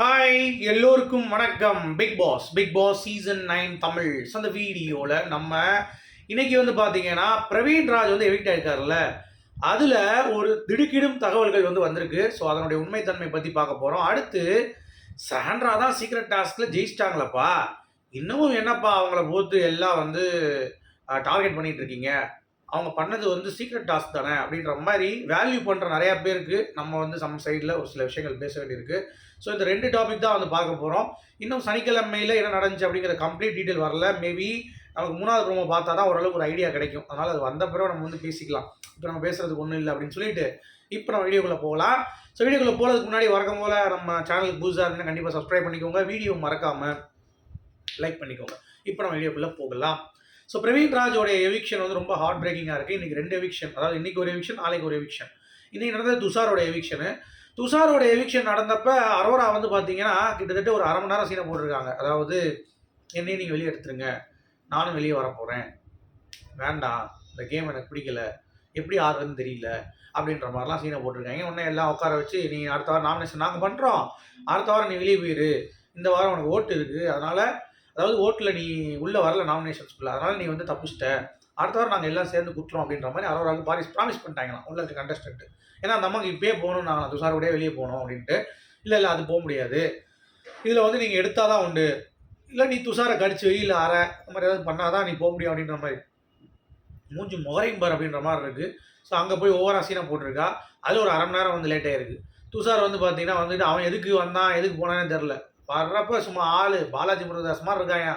Hi எல்லோருக்கும் வணக்கம். Bigg Boss Bigg Boss season nine Tamil. அந்த வீடியோவில் நம்ம இன்னைக்கு வந்து பார்த்தீங்கன்னா பிரவீன் ராஜ் வந்து எவிக்ட் ஆயிருக்காருல்ல. அதில் ஒரு திடுக்கிடும் தகவல்கள் வந்து வந்திருக்கு. ஸோ அதனுடைய உண்மைத்தன்மை பற்றி பார்க்க போகிறோம் அடுத்து சாண்ட்ரா தான் சீக்ரெட் டாஸ்கில் ஜெயிச்சிட்டாங்களப்பா. இன்னமும் என்னப்பா அவங்கள போட்டு எல்லாம் வந்து டார்கெட் பண்ணிகிட்டு இருக்கீங்க? அவங்க பண்ணது வந்து சீக்ரெட் டாஸ்க் தானே அப்படின்ற மாதிரி வேல்யூ பண்ணுற நிறையா பேருக்கு நம்ம வந்து சம் சைடில் ஒரு சில விஷயங்கள் பேச வேண்டியிருக்கு. ஸோ இந்த ரெண்டு டாபிக் தான் வந்து பார்க்க போகிறோம் இன்னும் சனிக்கிழமையில் என்ன நடந்துச்சு அப்படிங்கிற கம்ப்ளீட் டீட்டெயில் வரல. மேபி நமக்கு மூணாவது ப்ரோமோ பார்த்தா தான் ஓரளவுக்கு ஒரு ஐடியா கிடைக்கும். அதனால் அது வந்த பிறகு நம்ம வந்து பேசிக்கலாம். இப்போ நம்ம பேசுறதுக்கு ஒன்றும் இல்லை அப்படின்னு சொல்லிட்டு இப்போ நம்ம வீடியோக்குள்ளே போகலாம். ஸோ வீடியோக்குள்ளே போகிறதுக்கு முன்னாடி வழக்கம் போல் நம்ம சேனலுக்கு புதுசாக இருந்தீங்கன்னா கண்டிப்பாக சப்ஸ்கிரைப் பண்ணிக்கோங்க. வீடியோ மறக்காமல் லைக் பண்ணிக்கோங்க. இப்போ நம்ம வீடியோக்குள்ளே போகலாம். ஸோ பிரவீன் ராஜோடைய எவிக்ஷன் வந்து ரொம்ப ஹார்ட் பிரேக்கிங்காக இருக்குது இன்றைக்கி ரெண்டு எவிக்ஷன் அதாவது இன்றைக்கி ஒரு எவிக்ஷன் நாளைக்கு ஒரு எவிக்ஷன் இன்றைக்கி நடந்தது துஷாரோட எவிக்ஷனு துஷாரோட எவிக்ஷன் நடந்தப்ப அரோரா வந்து பார்த்தீங்கன்னா கிட்டத்தட்ட ஒரு அரை மணி நேரம் சீனை போட்டிருக்காங்க. அதாவது என்னையும் நீங்கள் வெளியே எடுத்துருங்க. நானும் வெளியே வர போகிறேன் வேண்டாம். இந்த கேம் எனக்கு பிடிக்கல. எப்படி ஆடுறதுன்னு தெரியல. அப்படின்ற மாதிரிலாம் சீனை போட்டிருக்காங்க. உடனே எல்லாம் உட்கார வச்சு நீ அடுத்த வாரம் நாமினேஷன் நாங்கள் பண்ணுறோம் அடுத்த வாரம் நீ வெளியே போயிரு. இந்த வாரம் உனக்கு ஓட்டு இருக்குது அதனால் அதாவது ஓட்டில் நீ உள்ளே வரல நாமினேஷன்ஸ்குள்ள அதனால் நீ வந்து தப்பிச்சிட்ட. அடுத்த வாரம் நாங்கள் எல்லாம் சேர்ந்து குத்துறோம் அப்படின்ற மாதிரி அரோராவுக்கு பாரிஸ் ப்ராமிஸ் பண்ணிட்டாங்களாம். உள்ள இருக்க கண்டஸ்டன்ட் ஏன்னா அந்த அம்மாக்கு இப்பயே போகணும் நாங்கள் துஷாரோடய வெளியே போகணும் அப்படின்ட்டு. இல்லை இல்லை அது போக முடியாது. இதில் வந்து நீங்கள் எடுத்தால் தான் உண்டு. இல்லை நீ துஷாரை கடிச்சு வெயில் அற. இந்த மாதிரி ஏதாவது பண்ணாதான் நீ போக முடியும் அப்படின்ற மாதிரி. மூஞ்சி முகரையும் பார் அப்படின்ற மாதிரி இருக்குது ஸோ அங்கே போய் ஒவ்வொரு சீனாக போட்டிருக்கா. அது ஒரு அரை மணி நேரம் வந்து லேட் துஷார் வந்து பார்த்தீங்கன்னா வந்துட்டு அவன் எதுக்கு வந்தான் எதுக்கு போனானே தெரில வர்றப்ப சும்மா ஆள் பாலாஜி முருகதாஸ் மாதிரி இருக்காயா?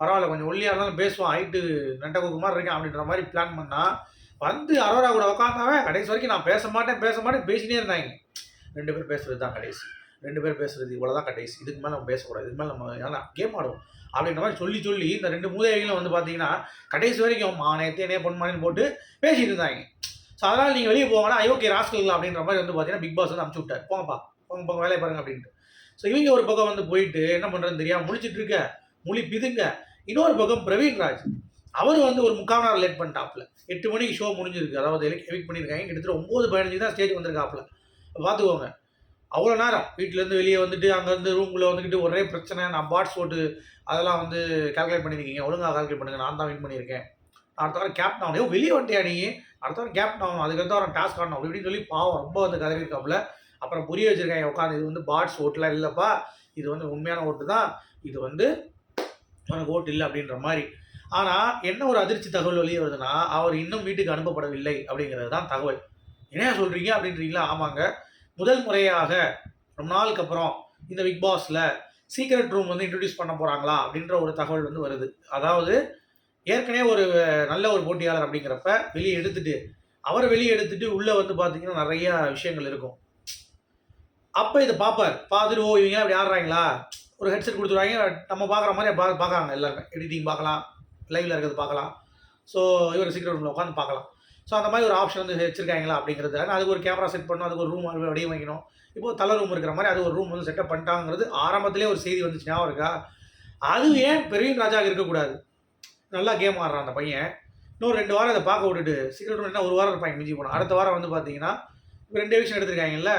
பரவாயில்ல கொஞ்சம் ஒல்லியாக இருந்தாலும் பேசுவான். ஹைட்டு நெட்டகுக்கு மாதிரி இருக்கான் அப்படின்ற மாதிரி பிளான் பண்ணால் வந்து அரோரா கூட உட்காந்தாவே கடைசி வரைக்கும் நான் பேச மாட்டேன் பேச மாட்டேன் பேசினே இருந்தாங்க. ரெண்டு பேர் பேசுறது தான் கடைசி. ரெண்டு பேர் பேசுறது இவ்வளோ தான் கடைசி. இதுக்கு மேலே நம்ம பேசக்கூடாது. இதுக்கு மேலே நம்ம ஏன்னா கேம் ஆடுவோம். அப்படின்ற மாதிரி சொல்லி சொல்லி இந்த ரெண்டு மூதேவிகளும் வந்து பார்த்தீங்கன்னா கடைசி வரைக்கும் மானே தேனே பொன்மானேன்னு போட்டு பேசிட்டு இருந்தாங்க. ஸோ அதனால் நீங்கள் வெளியே போங்கன்னா ஐயோகே ராஸ்கல் அப்படின்ற மாதிரி வந்து பார்த்தீங்கன்னா பிக் பாஸ் வந்து அமுச்சு விட்டார். போங்கப்பா. போங்க போங்க வேலையை பாருங்க அப்படின்ட்டு. ஸோ இவங்க ஒரு பக்கம் வந்து போயிட்டு என்ன பண்ணுறதுன்னு தெரியாமல் முழிச்சிட்டு இருக்க முழி பிதுங்க இன்னொரு பக்கம் பிரவீன் ராஜ் அவர் வந்து ஒரு முக்கால் நேரம் லேட் பண்ணிட்டாப்ல எட்டு மணிக்கு ஷோ முடிஞ்சிருக்கு. அதாவது எவிக் பண்ணியிருக்காங்க. கிட்டத்தட்ட ஒம்பது பதினஞ்சு தான் ஸ்டேஜ் வந்திருக்காப்ல பார்த்துக்கோங்க அவ்வளோ நேரம் வீட்டிலேருந்து வெளியே வந்துட்டு அங்கேருந்து ரூம்குள்ளே வந்துக்கிட்டு ஒரே பிரச்சனை. நான் பாட்ஸ் போட்டு அதெல்லாம் வந்து கால்குலேட் பண்ணியிருக்கீங்க ஒழுங்காக கால்குலேட் பண்ணுங்க. நான் தான் வின் பண்ணியிருக்கேன். அடுத்த வாரம் கேப்டன் ஆகணும். வெளியே வந்துட்டியா நீ? அடுத்த வாரம் கேப்டன் ஆகணும். அதுக்கடுத்த வாரம் டாஸ்க் ஆகணும் அப்படி இப்படின்னு சொல்லி பாவம் ரொம்ப வந்து கதறியிருக்காப்புல. அப்புறம் புரிய வச்சுருக்காங்க உட்காந்து இது வந்து பாட்ஸ் ஓட்டுலாம் இல்லைப்பா. இது வந்து உண்மையான ஓட்டு தான். இது வந்து உனக்கு ஓட்டு இல்லை அப்படின்ற மாதிரி. ஆனால் என்ன ஒரு அதிர்ச்சி தகவல் வெளியே வருதுன்னா அவர் இன்னும் வீட்டுக்கு அனுப்பப்படவில்லை அப்படிங்கிறது தான் தகவல். என்ன சொல்கிறீங்க அப்படின்றீங்களா? ஆமாங்க. முதல் முறையாக ரொம்ப நாளுக்கு அப்புறம் இந்த பிக் பாஸில் சீக்ரெட் ரூம் வந்து இன்ட்ரடியூஸ் பண்ண போகிறாங்களா அப்படின்ற ஒரு தகவல் வந்து வருது. அதாவது ஏற்கனவே ஒரு நல்ல ஒரு போட்டியாளர் அப்படிங்கிறப்ப வெளியே எடுத்துட்டு அவரை வெளியே எடுத்துட்டு உள்ளே வந்து பார்த்தீங்கன்னா நிறைய விஷயங்கள் இருக்கும். அப்போ இதை பார்ப்பார். பார்த்துட்டு ஓ இவங்க அப்படி ஆடுறாங்களா? ஒரு ஹெட்செட் கொடுத்துருவாங்க. நம்ம பார்க்குற மாதிரி பா பார்க்குறாங்க எல்லாருமே. எடிட்டிங் பார்க்கலாம் லைவில் இருக்கிறது பார்க்கலாம். ஸோ இவர் சீக்கிரம் ரூமில் உட்காந்து பார்க்கலாம். ஸோ அந்த மாதிரி ஒரு ஆப்ஷன் வந்து வச்சிருக்காங்களா அப்படிங்கிறது அதுக்கு ஒரு கேமரா செட் பண்ணணும் அதுக்கு ஒரு ரூம் வடிவமைக்கணும் இப்போ தலை ரூம் இருக்கிற மாதிரி அது ஒரு ரூம் வந்து செட்டப் பண்ணிட்டாங்கிறது ஆரம்பத்திலே ஒரு செய்தி வந்துச்சு. ஞாபகம் இருக்கா? அது ஏன் பெரிய ராஜாவுக்கு இருக்கக்கூடாது? நல்லா கேம் ஆடுறான் அந்த பையன். இன்னொரு ரெண்டு வாரம் அதை பார்க்க விட்டுட்டு சீக்கிரம் ரூம் என்ன ஒரு வாரம் இருப்பாங்க மிஞ்சி போனோம் அடுத்த வாரம் வந்து பார்த்தீங்கன்னா இப்போ ரெண்டு விஷயம் எடுத்திருக்காங்கல்ல?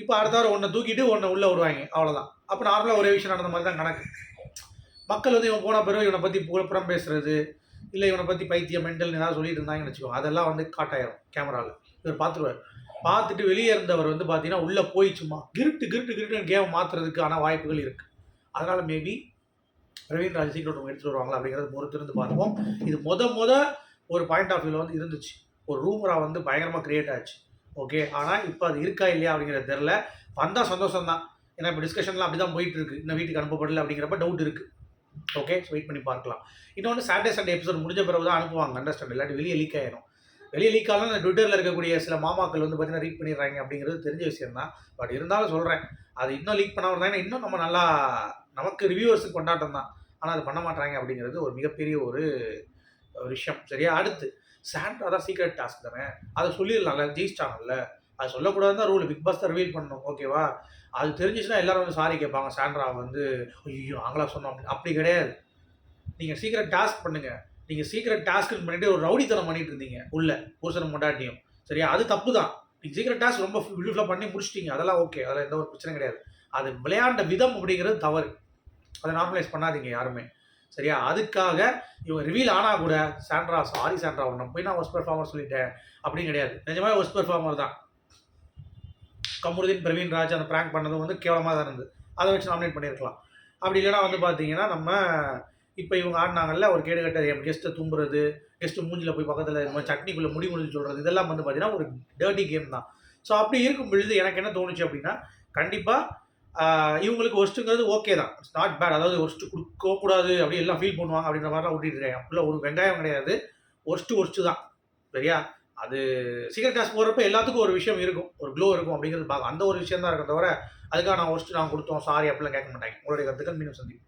இப்போ அடுத்த வாரம் ஒன்றை தூக்கிட்டு ஒன்றை உள்ளே விடுவாங்க. அவ்வளோதான் அப்போ நார்மலாக ஒரே விஷயம் நடந்த மாதிரி தான் கணக்கு மக்கள் வந்து இவன் போன பிறகு இவனை பற்றி புறம் பேசுறது இல்லை இவனை பற்றி பைத்தியம் மென்டல் ஏதாவது சொல்லிட்டு இருந்தாங்கன்னு வச்சுக்கோங்க அதெல்லாம் வந்து காட்டாயிரும் கேமராவில் இவர் பார்த்துருவார். பார்த்துட்டு வெளியே இருந்தவர் வந்து பார்த்தீங்கன்னா உள்ளே போய் சும்மா கிருட்டு கிருட்டு கிருட்டுன்னு கேம் ஆனால் வாய்ப்புகள் இருக்குது அதனால் மேபி ரவீந்திர ராஜ் சீக்கிரம் ரூம் எடுத்துகிட்டு வருவாங்களா அப்படிங்கிறது பொறுத்திருந்து பார்ப்போம் இது முத முத ஒரு பாயிண்ட் ஆஃப் வியூவில் வந்து இருந்துச்சு. ஒரு ரூமராக வந்து பயங்கரமாக கிரியேட் ஆச்சு. ஓகே ஆனால் இப்போ அது இருக்கா இல்லையா அப்படிங்கிறது தெரில வந்தால் சந்தோஷம் தான் ஏன்னா இப்போ டிஸ்கஷன்லாம் அப்படி தான் போயிட்டு இருக்கு இன்னும் வீட்டுக்கு அனுப்பப்படல அப்படிங்கிறப்ப டவுட் இருக்குது ஓகே வெயிட் பண்ணி பார்க்கலாம். இன்னொன்று சாட்டர்டே சண்டே எபிசோட் முடிஞ்ச பிறகு தான் அனுப்புவாங்க. அண்டர்ஸ்டாண்ட் இல்லாட்டி வெளியே லீக் ஆயிடும் வெளியே லீக் ஆகலாம் இந்த ட்விட்டரில் இருக்கக்கூடிய சில மாமாக்கள் வந்து பார்த்தீங்கன்னா ரீட் பண்ணிடுறாங்க அப்படிங்கிறது தெரிஞ்ச விஷயம் தான் பட் இருந்தாலும் சொல்கிறேன் அது இன்னும் லீக் பண்ணாமல் தான் இன்னும் நம்ம நல்லா நமக்கு ரிவ்யூவர்ஸுக்கு கொண்டாட்டம் தான் ஆனால் அது பண்ண மாட்டாங்க அப்படிங்கிறது ஒரு மிகப்பெரிய ஒரு ஒரு விஷயம். சரியா? அடுத்து சாண்ட்ரா தான் சீக்ரெட் டாஸ்க் தானே? அதை சொல்லிடலாம்ல ஜெயிச்சிட்டாங்கல்ல. அது சொல்லக்கூடாது தான் ரூல் பிக் பாஸ் தான் ரிவீல் பண்ணணும் ஓகேவா அது தெரிஞ்சிச்சுன்னா எல்லாரும் வந்து சாரி கேட்பாங்க சாண்ட்ரா வந்து ஐயோ நாங்களா சொன்னோம் அப்படி அப்படி கிடையாது. நீங்கள் சீக்கிரம் டாஸ்க் பண்ணுங்க. நீங்கள் சீக்கிரம் டாஸ்க் பண்ணிட்டு ஒரு ரவுடித்தனம் பண்ணிட்டு இருந்தீங்க உள்ள பூசணம் கொண்டாட்டியும் சரியா? அது தப்பு தான். நீங்கள் சீக்கிரம் டாஸ்க் ரொம்ப பியூட்டிஃபுல்லாக பண்ணி முடிச்சிட்டீங்க. அதெல்லாம் ஓகே அதெல்லாம் எந்த ஒரு பிரச்சனை கிடையாது. அது விளையாண்ட விதம் அப்படிங்கிறது தவறு. அதை நார்மலைஸ் பண்ணாதீங்க யாருமே. சரியா? அதுக்காக இவங்க ரிவீல் ஆனால் கூட சாண்ட்ரா சாரி சாண்ட்ரா ஒன்று போய் நான் ஒஸ்ட் பெர்ஃபார்மர் சொல்லிட்டேன். அப்படின்னு கிடையாது. நிஜமாவே ஒஸ்ட் பெர்ஃபார்மர் தான். கமருதீன் பிரவீன் ராஜ் அந்த ப்ராங்க் பண்ணதும் வந்து கேவலமாக தான் இருந்தது. அதை வச்சு நாமினேட் பண்ணியிருக்கலாம். அப்படி இல்லைன்னா வந்து பார்த்தீங்கன்னா நம்ம இப்போ இவங்க ஆடினாங்கல்ல ஒரு கேடு கட்டது என் கெஸ்ட்டை தும்புறது கெஸ்ட்டு மூஞ்சில் போய் பக்கத்தில் இந்த மாதிரி சட்னிக்குள்ளே முடி முடிஞ்சு சொல்கிறது இதெல்லாம் வந்து பார்த்தீங்கன்னா ஒரு டேர்ட்டி கேம் தான். ஸோ அப்படி இருக்கும் பொழுது எனக்கு என்ன தோணுச்சு அப்படின்னா கண்டிப்பாக இவங்களுக்கு ஒஸ்ட்டுங்கிறது ஓகே தான். இட்ஸ் நாட் பேட் அதாவது ஒஸ்ட்டு கொடுக்கக்கூடாது அப்படி எல்லாம் ஃபீல் பண்ணுவாங்க அப்படின்ற மாதிரிலாம் ஓட்டிட்டு இருக்கேன் அப்படிலாம் ஒரு வெங்காயம் கிடையாது. ஒஸ்ட்டு ஒஸ்ட்டு தான். சரியா? அது சீக்கிரம் காசு போகிறப்ப எல்லாத்துக்கும் ஒரு விஷயம் இருக்கும். ஒரு க்ளோ இருக்கும் அப்படிங்கிறது பார்க்க அந்த ஒரு விஷயம் தான் இருக்கும் தவிர அதுக்காக நான் ஒஸ்ட்டு நான் கொடுத்தோம். சாரி அப்படிலாம் கேட்க மாட்டாங்க. உங்களுடைய கருத்துக்கள் மீண்டும் சந்திப்போம்.